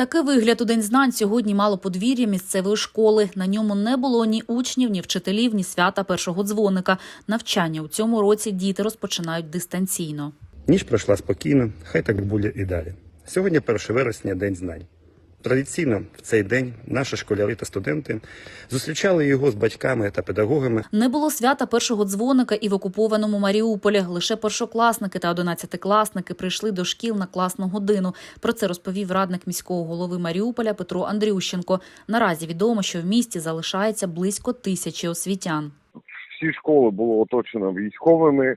Такий вигляд у день знань сьогодні мало подвір'я місцевої школи. На ньому не було ні учнів, ні вчителів, ні свята першого дзвоника. Навчання у цьому році діти розпочинають дистанційно. Ніч пройшла спокійно, хай так буде і далі. Сьогодні 1 вересня День знань. Традиційно в цей день наші школярі та студенти зустрічали його з батьками та педагогами. Не було свята першого дзвоника і в окупованому Маріуполі. Лише першокласники та одинадцятикласники прийшли до шкіл на класну годину. Про це розповів радник міського голови Маріуполя Петро Андрющенко. Наразі відомо, що в місті залишається близько тисячі освітян. всі школи було оточено військовими.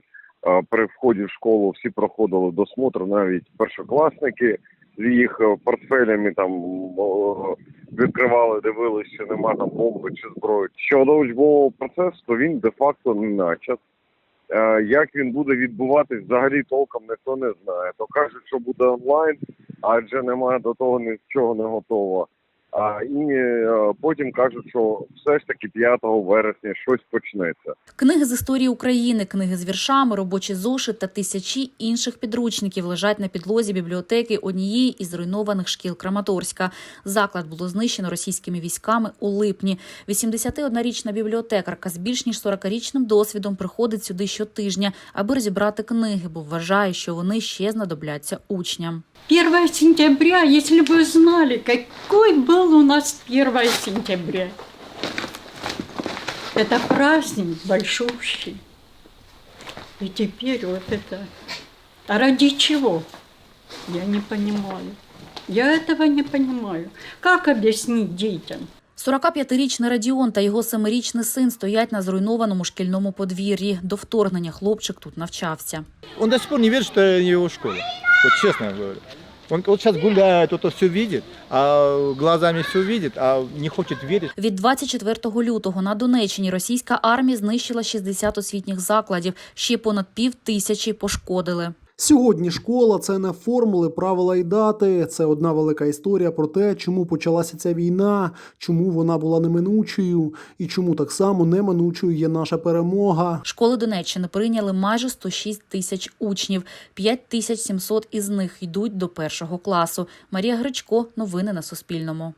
При вході в школу всі проходили досмотр, навіть першокласники їх е, портфелями там відкривали, дивилися, чи нема там бомби чи зброї. Щодо учбового процесу, то він де-факто не начат. Е, Як він буде відбуватись, взагалі толком ніхто не знає. То кажуть, що буде онлайн, адже немає до того нічого не готово. А і е, потім кажуть, що все ж таки 5 вересня щось почнеться. Книги з історії України, книги з віршами, робочі зошит та тисячі інших підручників лежать на підлозі бібліотеки однієї із зруйнованих шкіл Краматорська. Заклад було знищено російськими військами у липні. 81-річна бібліотекарка з більш ніж 40-річним досвідом приходить сюди щотижня, аби розібрати книги, бо вважає, що вони ще знадобляться учням. 1 сентября, если бы вы знали, какой был у нас 1 сентября. Это праздник большущий. И теперь вот это... А ради чего? Я не понимаю. Я этого не понимаю. Как объяснить детям? 45-річний Радіон та його семирічний син стоять на зруйнованому шкільному подвір'ї. До вторгнення хлопчик тут навчався. Он до сих пор не верит, что это его школа. Вот честно говорю. Он вот сейчас гуляет, вот все видит, а глазами все видит, а не хочет верить. Від 24 лютого на Донеччині російська армія знищила 60 освітніх закладів. Ще понад пів тисячі пошкодили. Сьогодні школа це не формули, правила і дати. Це одна велика історія про те, чому почалася ця війна, чому вона була неминучою, і чому так само неминучою є наша перемога. Школи Донеччини прийняли майже 106 тисяч учнів. 5700 із них йдуть до першого класу. Марія Гречко. Новини на Суспільному.